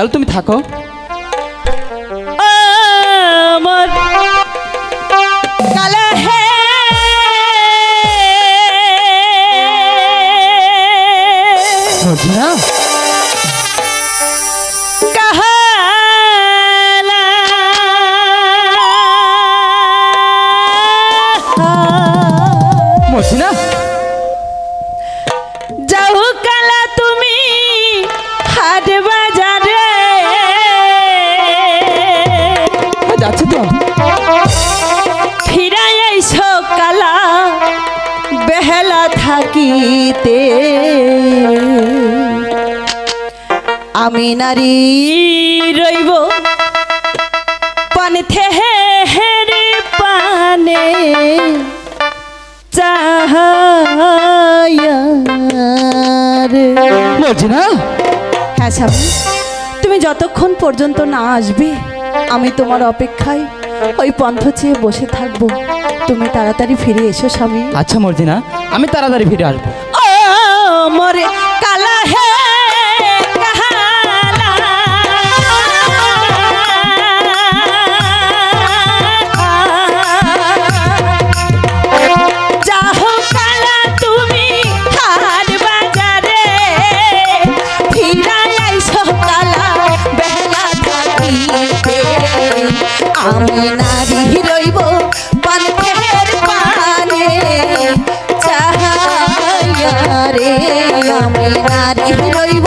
তাহলে তুমি থাকো। থাকিতে আমি নারী রইব পানে থেহেরে পানে। চাহায়ারে। মর্জিনা হ্যাঁ স্বামী তুমি যতক্ষণ পর্যন্ত না আসবে আমি তোমার অপেক্ষায় ওই পন্থ চেয়ে বসে থাকব। তুমি তাড়াতাড়ি ফিরে এসো স্বামী। আচ্ছা মর্জিনা আমি তাড়াতাড়ি ফিরে আসব। ও মরে কালা হে রে আমি নারী রইব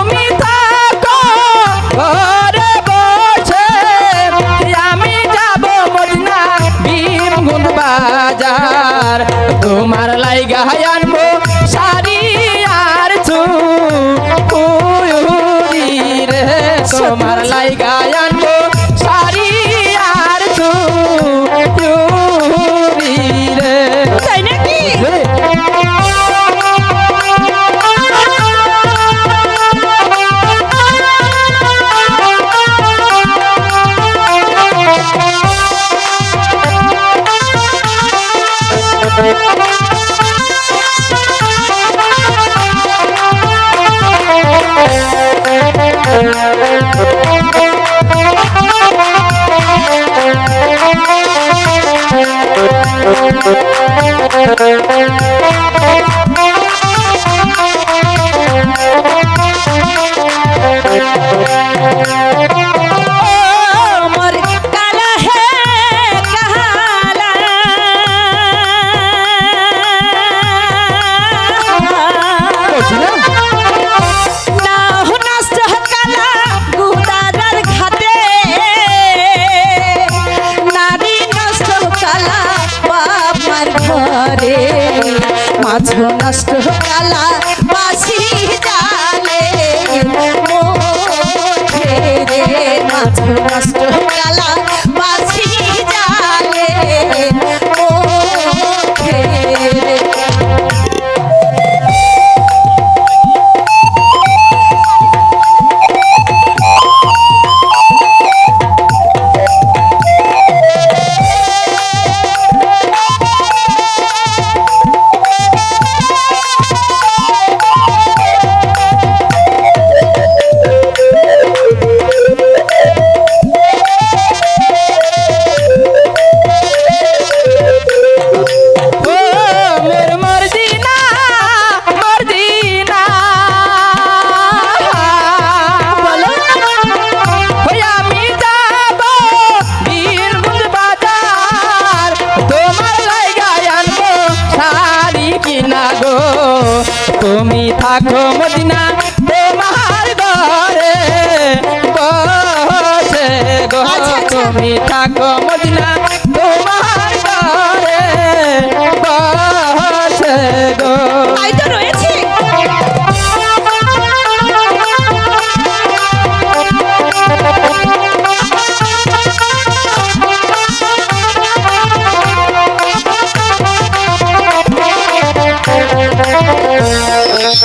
মোর বাবার ঘরে মাছ নষ্ট কালা বাসি রাখো মদিনা তোমার ঘরে। বসে গো আচ্ছা, আচ্ছা। তুমি থাকো মদিনা।